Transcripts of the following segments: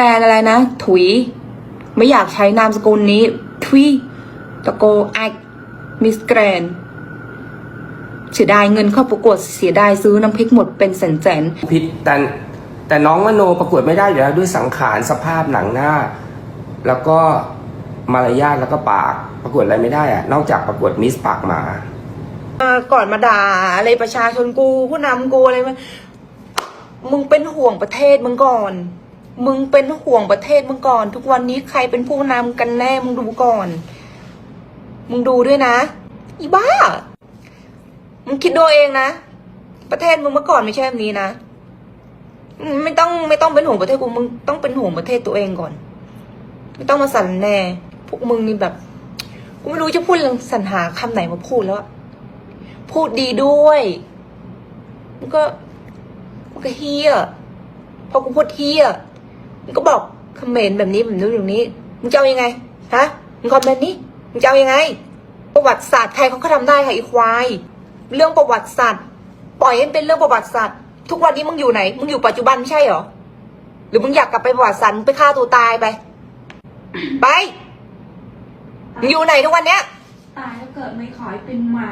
แกรนอะไรนะ ถุย ไม่อยากใช้นามสกุลนี้ทวีตะโกแอคมิสแกรนเสียดายเงินเข้าประกวดเสียดายซื้อน้ำพริกหมดเป็นแสนแสนผิดแต่แต่น้องมโนประกวดไม่ได้อยู่แล้วด้วยสังขารสภาพหนังหน้า แล้วก็มารยาทแล้วก็ปากประกวดอะไรไม่ได้อะนอกจากประกวดมิสปากหมาๆมาก่อนมาด่าอะไรประชาชนกูผู้นำกูอะไรมามึงเป็นห่วงประเทศมึงก่อน มึงเป็นห่วงประเทศมึงก่อน ทุกวันนี้ใครเป็นผู้นำกันแน่มึงดูก่อน มึงดูด้วยนะ อีบ้า มึงคิดดูเองนะ ประเทศมึงเมื่อก่อนไม่ใช่แบบนี้นะไม่ต้องไม่ต้องเป็นห่วงประเทศกูมึงต้องเป็นห่วงประเทศตัวเองก่อน ไม่ต้องมาสั่นแน่ พวกมึงนี่แบบกูไม่รู้จะพูดสรรหาคำไหนมาพูดแล้วพูดดีด้วยมึงก็มึงก็เฮียพอกูพูดเฮีย มึงก็บอกคอมเมนต์แบบนี้แบบนู้นอย่างนี้มึงจะเอายังไงฮะมึงคอมเมนต์นี้มึงจะเอายังไง ประวัติศาสตร์ใครเขาก็ทำได้ค่ะอีควายเรื่องประวัติศาสตร์ปล่อยให้มันเป็นเรื่องประวัติศาสตร์ทุกวันนี้มึงอยู่ไหนมึงอยู่ปัจจุบันไม่ใช่เหรอหรือมึงอยากกลับไปประวัติศาสตร์มึงไปฆ่าตัวตายไป ไปมึงอยู่ไหนทุกวันเนี้ยตายแล้วเกิดไม่ขอให้เป็นหมา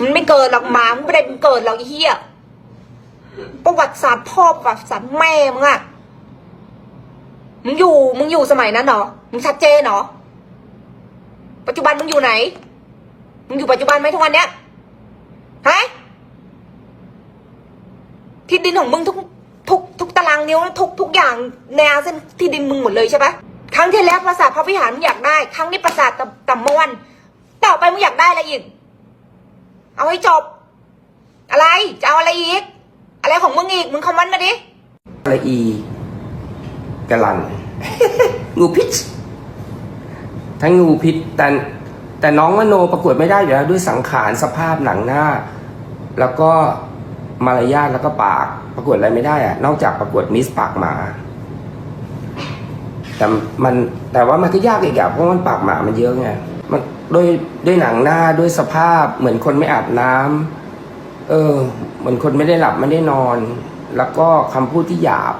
มันไม่เกิดหรอกหมามึงไม่ได้มึงเกิดหรอกไอ้เหี้ยประวัติศาสตร์พ่อประวัติศาสตร์แม่มึงอะ มึงอยู่มึงอยู่สมัยนั้นเหรอมึงชัดเจนเหรอปัจจุบันมึงอยู่ไหน มึงอยู่ปัจจุบันไหมทุกวันเนี้ยฮะที่ดินของมึงทุกทุกทุกตารางนิ้วทุกทุกอย่างในอาเส้นที่ดินมึงหมดเลยใช่ปะครั้งที่แล้วปราสาทพระวิหารมึงอยากได้ ครั้งนี้ปราสาทตะตะมวนต่อไปมึงอยากได้อะไรอีก เอาให้จบ อะไรจะเอาอะไรอีก อะไรของมึงอีก มึงคอมเมนต์มาดิละอีกะลัน งูพิษทั้งงูพิษแต่แต่น้องมโนประกวดไม่ได้อยู่แล้วด้วยสังขารสภาพหนังหน้า แล้วก็มารยาทแล้วก็ปากประกวดอะไรไม่ได้อะนอกจากประกวดมิสปากหมา แต่มันแต่ว่ามันก็ยากอีกอะเพราะมันปากหมามันเยอะไงมันด้วยด้วยหนังหน้าด้วยสภาพเหมือนคนไม่อาบน้ำเออ เหมือนคนไม่ได้หลับไม่ได้นอน แล้วก็คำพูดที่หยาบ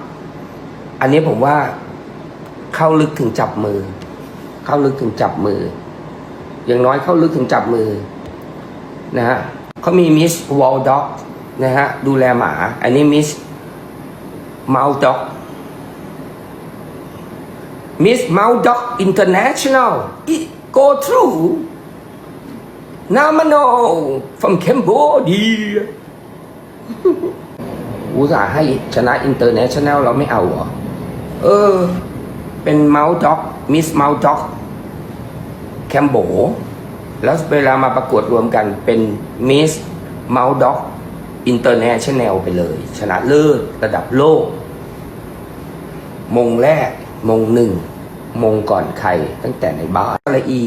อันนี้ผมว่าเข้าลึกถึงจับมือ เข้าลึกถึงจับมือ อย่างน้อยเข้าลึกถึงจับมือนะฮะเขามีมิสวอลด็อกนะฮะดูแลหมา อันนี้มิสเมาด็อกมิสเมาด็อกอินเตอร์เนชั่นแนล go through นามโน from Cambodia อุตส่าห์ให้ชนะอินเตอร์เนชั่นแนลเราไม่เอาเหรอ เออ เป็นเมาส์ด็อกมิสเมาส์ด็อกแคมโบแล้วเวลามาประกวดรวมกันเป็นมิสเมาส์ด็อกอินเตอร์เนชั่นแนลไปเลย ชนะเลิศระดับโลก มงแรก มงหนึ่ง มงก่อนใครตั้งแต่ในบ้านละอี